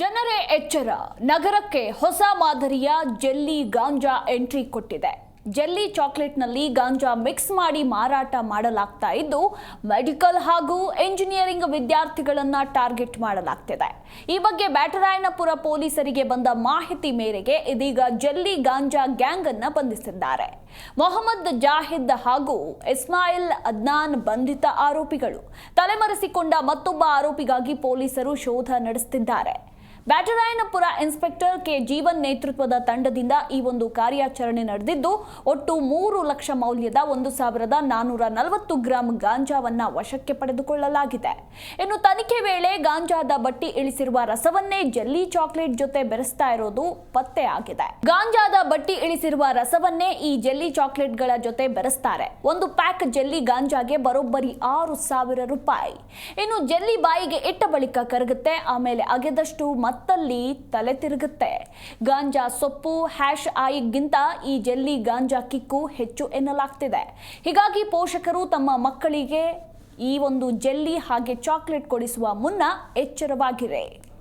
ಜನರೇ ಎಚ್ಚರ. ನಗರಕ್ಕೆ ಹೊಸ ಮಾದರಿಯ ಜೆಲ್ಲಿ ಗಾಂಜಾ ಎಂಟ್ರಿ ಕೊಟ್ಟಿದೆ. ಜೆಲ್ಲಿ ಚಾಕ್ಲೇಟ್ನಲ್ಲಿ ಗಾಂಜಾ ಮಿಕ್ಸ್ ಮಾಡಿ ಮಾರಾಟ ಮಾಡಲಾಗ್ತಾ ಇದ್ದು, ಮೆಡಿಕಲ್ ಹಾಗೂ ಎಂಜಿನಿಯರಿಂಗ್ ವಿದ್ಯಾರ್ಥಿಗಳನ್ನು ಟಾರ್ಗೆಟ್ ಮಾಡಲಾಗ್ತಿದೆ. ಈ ಬಗ್ಗೆ ಬ್ಯಾಟರಾಯನಪುರ ಪೊಲೀಸರಿಗೆ ಬಂದ ಮಾಹಿತಿ ಮೇರೆಗೆ ಇದೀಗ ಜೆಲ್ಲಿ ಗಾಂಜಾ ಗ್ಯಾಂಗ್ ಅನ್ನು ಬಂಧಿಸಿದ್ದಾರೆ. ಮೊಹಮ್ಮದ್ ಜಾಹಿದ್ ಹಾಗೂ ಇಸ್ಮಾಯಿಲ್ ಅದ್ನಾನ್ ಬಂಧಿತ ಆರೋಪಿಗಳು. ತಲೆಮರೆಸಿಕೊಂಡ ಮತ್ತೊಬ್ಬ ಆರೋಪಿಗಾಗಿ ಪೊಲೀಸರು ಶೋಧ ನಡೆಸುತ್ತಿದ್ದಾರೆ ಬ್ಯಾಟರಾಯನಪುರ ಇನ್ಸ್ಪೆಕ್ಟರ್ ಕೆ ಜೀವನ್ ನೇತೃತ್ವದ ತಂಡದಿಂದ ಈ ಒಂದು ಕಾರ್ಯಾಚರಣೆ ನಡೆದಿದ್ದು, ಒಟ್ಟು ಮೂರು ಲಕ್ಷ ಮೌಲ್ಯದ ಒಂದು ಸಾವಿರದ ನಾನೂರ ನಲವತ್ತು ಗ್ರಾಂ ಗಾಂಜಾವನ್ನ ವಶಕ್ಕೆ ಪಡೆದುಕೊಳ್ಳಲಾಗಿದೆ. ಇನ್ನು ತನಿಖೆ ವೇಳೆ ಗಾಂಜಾದ ಬಟ್ಟಿ ಇಳಿಸಿರುವ ರಸವನ್ನೇ ಜೆಲ್ಲಿ ಚಾಕ್ಲೇಟ್ ಜೊತೆ ಬೆರೆಸ್ತಾ ಇರೋದು ಪತ್ತೆ ಆಗಿದೆ. ಗಾಂಜಾದ ಬಟ್ಟಿ ಇಳಿಸಿರುವ ರಸವನ್ನೇ ಈ ಜೆಲ್ಲಿ ಚಾಕ್ಲೇಟ್ಗಳ ಜೊತೆ ಬೆರೆಸ್ತಾರೆ. ಒಂದು ಪ್ಯಾಕ್ ಜೆಲ್ಲಿ ಗಾಂಜಾಗೆ ಬರೋಬ್ಬರಿ ಆರು ಸಾವಿರ ರೂಪಾಯಿ. ಇನ್ನು ಜೆಲ್ಲಿ ಬಾಯಿಗೆ ಇಟ್ಟ ಬಳಿಕ ಕರಗುತ್ತೆ, ಆಮೇಲೆ ಅಗೆದಷ್ಟು ಮತ್ತಲ್ಲಿ ತಲೆ ತಿರುಗುತ್ತೆ. ಗಾಂಜಾ ಸೊಪ್ಪು ಹ್ಯಾಶ್ ಆಯಿಗಿಂತ ಈ ಜೆಲ್ಲಿ ಗಾಂಜಾ ಕಿಕ್ಕು ಹೆಚ್ಚು ಎನ್ನಲಾಗ್ತಿದೆ. ಹೀಗಾಗಿ ಪೋಷಕರು ತಮ್ಮ ಮಕ್ಕಳಿಗೆ ಈ ಒಂದು ಜೆಲ್ಲಿ ಹಾಗೆ ಚಾಕ್ಲೇಟ್ ಕೊಡಿಸುವ ಮುನ್ನ ಎಚ್ಚರವಾಗಿರೆ.